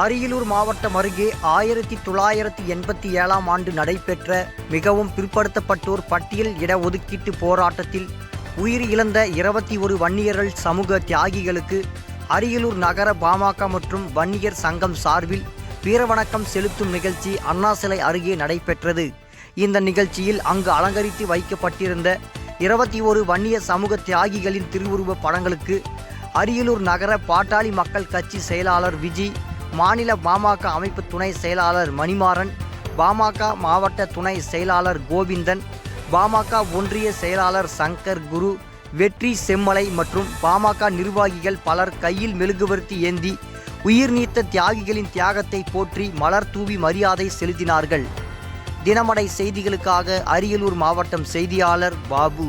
அரியலூர் மாவட்டம் அருகே ஆயிரத்தி தொள்ளாயிரத்தி எண்பத்தி ஏழாம் ஆண்டு நடைபெற்ற மிகவும் பிற்படுத்தப்பட்டோர் பட்டியல் இடஒதுக்கீட்டு போராட்டத்தில் உயிர் இழந்த இருபத்தி ஒரு வன்னியர்கள் சமூக தியாகிகளுக்கு அரியலூர் நகர பாமக மற்றும் வன்னியர் சங்கம் சார்பில் வீரவணக்கம் செலுத்தும் நிகழ்ச்சி அண்ணா சிலை அருகே நடைபெற்றது. இந்த நிகழ்ச்சியில் அங்கு அலங்கரித்து வைக்கப்பட்டிருந்த இருபத்தி ஒரு வன்னிய சமூக தியாகிகளின் திருவுருவ படங்களுக்கு அரியலூர் நகர பாட்டாளி மக்கள் கட்சி செயலாளர் விஜி மாநில பாமக அமைப்பு துணை செயலாளர் மணிமாறன் பாமக மாவட்ட துணை செயலாளர் கோவிந்தன் பாமக ஒன்றிய செயலாளர் சங்கர் குரு வெற்றி செம்மலை மற்றும் பாமக நிர்வாகிகள் பலர் கையில் மெழுகுவர்த்தி ஏந்தி உயிர் நீத்த தியாகிகளின் தியாகத்தை போற்றி மலர் தூவி மரியாதை செலுத்தினார்கள். தினமடை செய்திகளுக்காக அரியலூர் மாவட்டம் செய்தியாளர் பாபு.